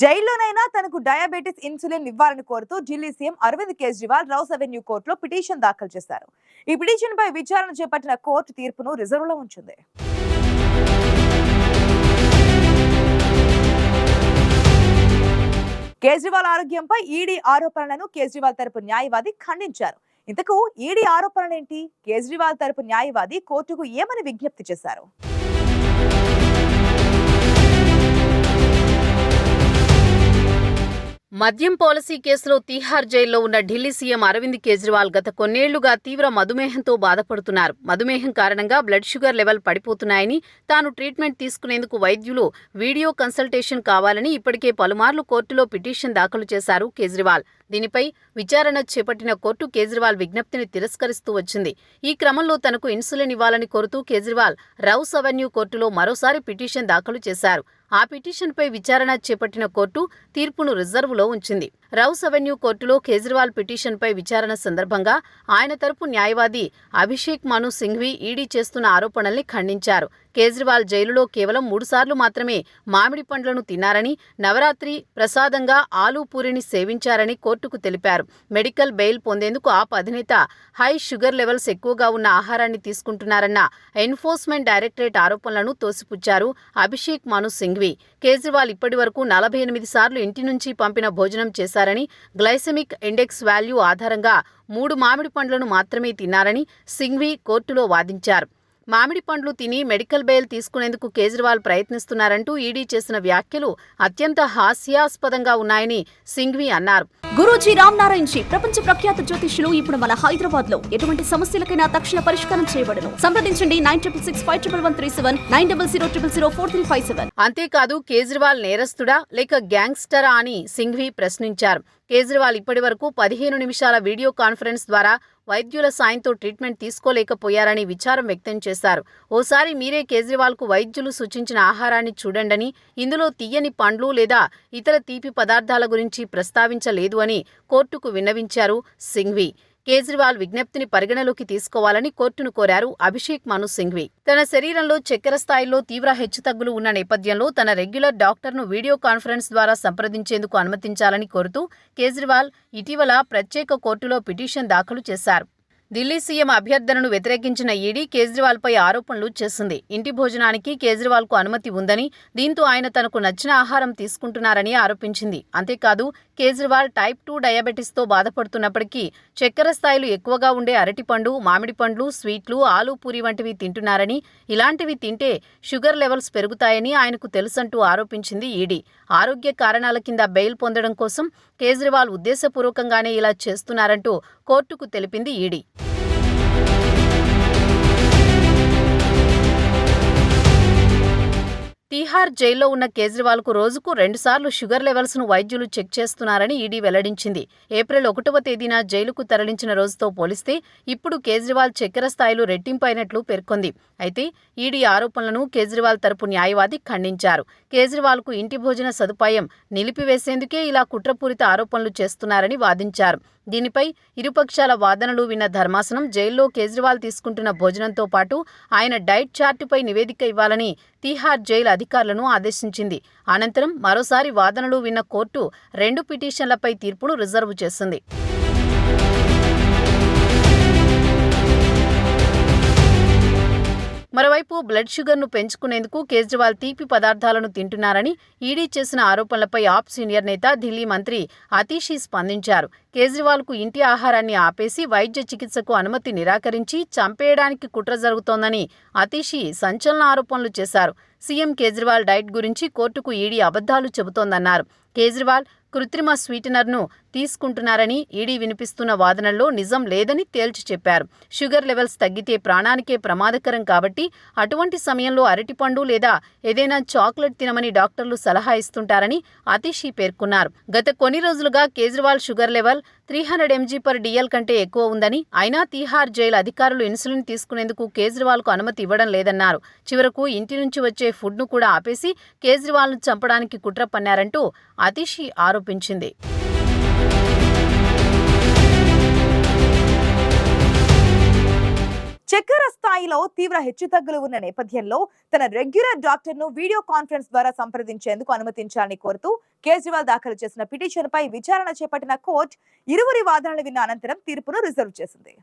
జైల్లోనైనా తనకు diabetes insulin ఇవ్వాలని కోరుతూ Delhi CM Arvind Kejriwal Rouse Avenue కోర్టులో పిటిషన్ దాఖలు చేశారు. ఈ పిటిషన్ పై విచారణ చేపట్టిన కోర్టు తీర్పును రిజర్వ్లో ఉంచింది. కేజ్రీవాల్ ఆరోగ్యంపై ఈడీ ఆరోపణలను కేజ్రీవాల్ తరపు న్యాయవాది ఖండించారు. ఇంతకు ఈడీ ఆరోపణలేంటి? కేజ్రీవాల్ తరపు న్యాయవాది కోర్టుకు ఏమని విజ్ఞప్తి చేశారు? మద్యం పాలసీ కేసులో తీహార్ జైల్లో ఉన్న ఢిల్లీ సీఎం అరవింద్ కేజ్రీవాల్ గత కొన్నేళ్ళుగా తీవ్ర మధుమేహంతో బాధపడుతున్నారు. మధుమేహం కారణంగా బ్లడ్ షుగర్ లెవెల్ పడిపోతున్నాయని తాను ట్రీట్మెంట్ తీసుకునేందుకు వైద్యులు వీడియో కన్సల్టేషన్ కావాలని ఇప్పటికే పలుమార్లు కోర్టులో పిటిషన్ దాఖలు చేశారు కేజ్రీవాల్. దీనిపై విచారణ చేపట్టిన కోర్టు కేజ్రీవాల్ విజ్ఞప్తిని తిరస్కరిస్తూ వచ్చింది. ఈ క్రమంలో తనకు ఇన్సులిన్ ఇవ్వాలని కోరుతూ కేజ్రీవాల్ రౌస్ అవెన్యూ కోర్టులో మరోసారి పిటిషన్ దాఖలు చేశారు. ఆ పిటిషన్పై విచారణ చేపట్టిన కోర్టు తీర్పును రిజర్వులో ఉంచింది. రౌస్ అవెన్యూ కోర్టులో కేజ్రీవాల్ పిటిషన్పై విచారణ సందర్భంగా ఆయన తరపు న్యాయవాది అభిషేక్ మను సింఘ్వి ఈడీ చేస్తున్న ఆరోపణల్ని ఖండించారు. కేజ్రీవాల్ జైలులో కేవలం మూడుసార్లు మాత్రమే మామిడి పండ్లను తిన్నారని నవరాత్రి ప్రసాదంగా ఆలూ పూరిని సేవించారని కోర్టుకు తెలిపారు. మెడికల్ బెయిల్ పొందేందుకు ఆప్ అధినేత హై షుగర్ లెవెల్స్ ఎక్కువగా ఉన్న ఆహారాన్ని తీసుకుంటున్నారన్న ఎన్ఫోర్స్మెంట్ డైరెక్టరేట్ ఆరోపణలను తోసిపుచ్చారు అభిషేక్ మను సింఘ్వి. కేజ్రీవాల్ ఇప్పటి వరకు నలభై ఎనిమిది సార్లు ఇంటి నుంచి పంపిన భోజనం చేశారని గ్లైసెమిక్ ఇండెక్స్ వాల్యూ ఆధారంగా మూడు మామిడి పండ్లను మాత్రమే తిన్నారని సింఘ్వి కోర్టులో వాదించారు. మామిడి పండ్లు తిని మెడికల్ బెయిల్ తీసుకునేందుకు కేజ్రీవాల్ ప్రయత్నిస్తున్నారంటూ ఈడీ చేసిన వ్యాఖ్యలు అత్యంత హాస్యాస్పదంగా ఉన్నాయని సింఘ్వి అన్నారు. గురూజీ రామ్ నారాయణ్ జీ ప్రపంచ ప్రఖ్యాత జ్యోతిష్యులు ఇప్పుడు మన హైదరాబాద్లో ఎటువంటి సమస్యలకైనా తక్షణ పరిష్కారం చేయబడను. సంప్రదించండి nine triple six five triple one three seven nine double zero triple zero four three five seven. అంతేకాదు కేజ్రీవాల్ నేరస్తుడా లేక గ్యాంగ్స్టరా అని సింఘ్వి ప్రశ్నించారు. కేజ్రీవాల్ ఇప్పటివరకు పదిహేను నిమిషాల వీడియో కాన్ఫరెన్స్ ద్వారా వైద్యుల సాయంతో ట్రీట్మెంట్ తీసుకోలేకపోయారని విచారం వ్యక్తం చేశారు. ఓసారి మీరే కేజ్రీవాల్కు వైద్యులు సూచించిన ఆహారాన్ని చూడండని ఇందులో తీయని పండ్లు లేదా ఇతర తీపి పదార్థాల గురించి ప్రస్తావించలేదు అని కోర్టుకు విన్నవించారు సింఘ్వి కేజ్రీవాల్ విజ్ఞప్తిని పరిగణలోకి తీసుకోవాలని కోర్టును కోరారు అభిషేక్ మను సింఘ్వి. తన శరీరంలో చక్కెర స్థాయిలో తీవ్ర హెచ్చుతగ్గులు ఉన్న నేపథ్యంలో తన రెగ్యులర్ డాక్టర్ను వీడియో కాన్ఫరెన్స్ ద్వారా సంప్రదించేందుకు అనుమతించాలని కోరుతూ కేజ్రీవాల్ ఇటీవల ప్రత్యేక కోర్టులో పిటిషన్ దాఖలు చేశారు. ఢిల్లీ సీఎం అభ్యర్థనను వ్యతిరేకించిన ఈడీ కేజ్రీవాల్పై ఆరోపణలు చేసింది. ఇంటి భోజనానికి కేజ్రీవాల్కు అనుమతి ఉందని దీంతో ఆయన తనకు నచ్చిన ఆహారం తీసుకుంటున్నారని ఆరోపించింది. అంతేకాదు కేజ్రీవాల్ టైప్ టూ డయాబెటిస్తో బాధపడుతున్నప్పటికీ చక్కెర స్థాయిలు ఎక్కువగా ఉండే అరటిపండు మామిడి పండ్లు స్వీట్లు ఆలూ పూరి వంటివి తింటున్నారని ఇలాంటివి తింటే షుగర్ లెవెల్స్ పెరుగుతాయని ఆయనకు తెలుసంటూ ఆరోపించింది ఈడీ. ఆరోగ్య కారణాల కింద బెయిల్ పొందడం కోసం కేజ్రీవాల్ ఉద్దేశపూర్వకంగానే ఇలా చేస్తున్నారంటూ కోర్టుకు తెలిపింది ఈడీ. తీహార్ జైల్లో ఉన్న కేజ్రీవాల్కు రోజుకు రెండుసార్లు షుగర్ లెవెల్స్ను వైద్యులు చెక్ చేస్తున్నారని ఈడీ వెల్లడించింది. ఏప్రిల్ ఒకటవ తేదీన జైలుకు తరలించిన రోజుతో పోలిస్తే ఇప్పుడు కేజ్రీవాల్ చక్కెర స్థాయిలు రెట్టింపైనట్లు పేర్కొంది. అయితే ఈడీ ఆరోపణలను కేజ్రీవాల్ తరపు న్యాయవాది ఖండించారు. కేజ్రీవాల్కు ఇంటి భోజన సదుపాయం నిలిపివేసేందుకే ఇలా కుట్రపూరిత ఆరోపణలు చేస్తున్నారని వాదించారు. దీనిపై ఇరుపక్షాల వాదనలు విన్న ధర్మాసనం జైల్లో కేజ్రీవాల్ తీసుకుంటున్న భోజనంతో పాటు ఆయన డైట్ చార్టుపై నివేదిక ఇవ్వాలని తీహార్ జైలు అధికారులను ఆదేశించింది. అనంతరం మరోసారి వాదనలు విన్న కోర్టు రెండు పిటిషన్లపై తీర్పును రిజర్వు చేసింది. మరోవైపు బ్లడ్ షుగర్ను పెంచుకునేందుకు కేజ్రీవాల్ తీపి పదార్థాలను తింటున్నారని ఈడీ చేసిన ఆరోపణలపై ఆప్ సీనియర్ నేత ఢిల్లీ మంత్రి అతీషి స్పందించారు. కేజ్రీవాల్కు ఇంటి ఆహారాన్ని ఆపేసి వైద్య చికిత్సకు అనుమతి నిరాకరించి చంపేయడానికి కుట్ర జరుగుతోందని అతీషి సంచలన ఆరోపణలు చేశారు. సీఎం కేజ్రీవాల్ డైట్ గురించి కోర్టుకు ఈడీ అబద్ధాలు చెబుతోందన్నారు. కేజ్రీవాల్ కృత్రిమ స్వీటనర్ను తీసుకుంటున్నారని ఈడీ వినిపిస్తున్న వాదనల్లో నిజం లేదని తేల్చి చెప్పారు. షుగర్ లెవెల్స్ తగ్గితే ప్రాణానికే ప్రమాదకరం కాబట్టి అటువంటి సమయంలో అరటిపండు లేదా ఏదైనా చాక్లెట్ తినమని డాక్టర్లు సలహా ఇస్తుంటారని అతిషి పేర్కొన్నారు. గత కొన్ని రోజులుగా Kejriwal sugar level three hundred mg per dl కంటే ఎక్కువ ఉందని అయినా తీహార్ జైలు అధికారులు ఇన్సులిన్ తీసుకునేందుకు కేజ్రీవాల్కు అనుమతి ఇవ్వడం లేదన్నారు. చివరకు ఇంటి నుంచి వచ్చే ఫుడ్ను కూడా ఆపేసి కేజ్రీవాల్ను చంపడానికి కుట్ర పన్నారంటూ అతిషి ఆరోపించింది. చక్కెర స్థాయిలో తీవ్ర హెచ్చుతగ్గులు ఉన్న నేపథ్యంలో తన రెగ్యులర్ డాక్టర్ను వీడియో కాన్ఫరెన్స్ ద్వారా సంప్రదించేందుకు అనుమతించాలని కోరుతూ కేజ్రీవాల్ దాఖలు చేసిన పిటిషన్ పై విచారణ చేపట్టిన కోర్టు ఇరువురి వాదనలు విన్న అనంతరం తీర్పును రిజర్వ్ చేసింది.